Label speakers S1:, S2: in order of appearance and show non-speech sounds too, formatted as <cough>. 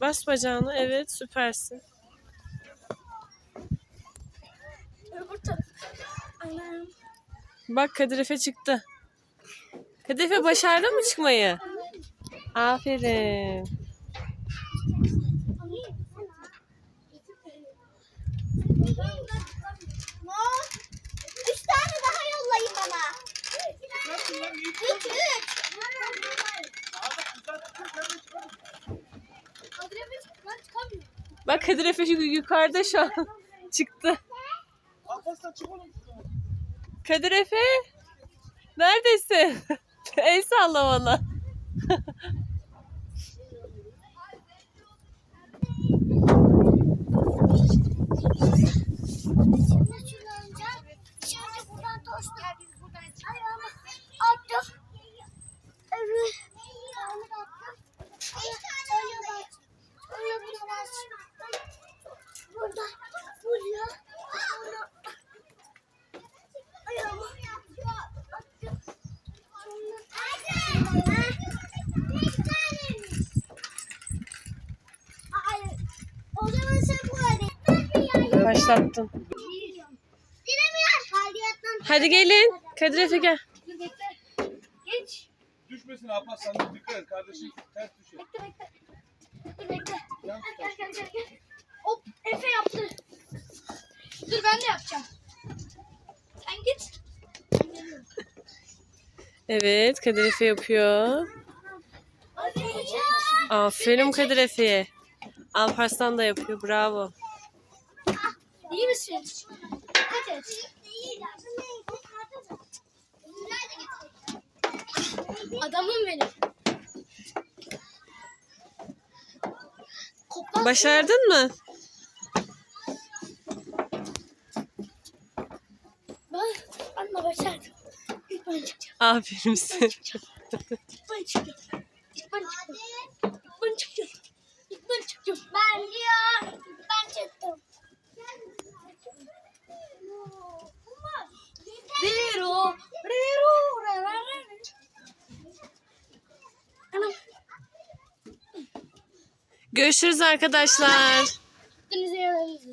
S1: Bas bacağını. Evet süpersin.
S2: Öbür taraf. Anam.
S1: Bak Kadir Efe çıktı. Kadir Efe başardı mı çıkmayı? Aferin. Bak Kadir Efe yukarıda şu an. <laughs> çıktı. Kadir Efe. Neredesin? <laughs> El salla bana. <laughs>
S2: Şimdi buradan tost Ayağımı attım. Evet. Ayağımı da attım. Öyle bak. Öyle buna bas. Burada. Buraya. Sonra. Ayağımı attım. Sonra. Hayır. O zaman sen bu hale.
S1: Başlattın. Hadi gelin. Kadir Efe gel.
S2: Bekle. Geç.
S3: Düşmesin Alparslan dikkat et kardeşim ters düşüyor.
S2: Bekle bekle. Dur bekle. Gel gel gel gel. Hop Efe yaptı. Dur ben de yapacağım. Sen git.
S1: Evet Kadir Efe yapıyor. Aferin Kadir Efe'ye. Alparslan da yapıyor. Bravo.
S2: İyi misin? Dikkat et. Adamım benim.
S1: Başardın mı?
S2: Ben de başardım. İlk ben çıkacağım.
S1: Aferin size.
S2: İlk ben çıkacağım. İlk ben çıkacağım. İlk
S1: Görüşürüz arkadaşlar. Hepinize yalanız.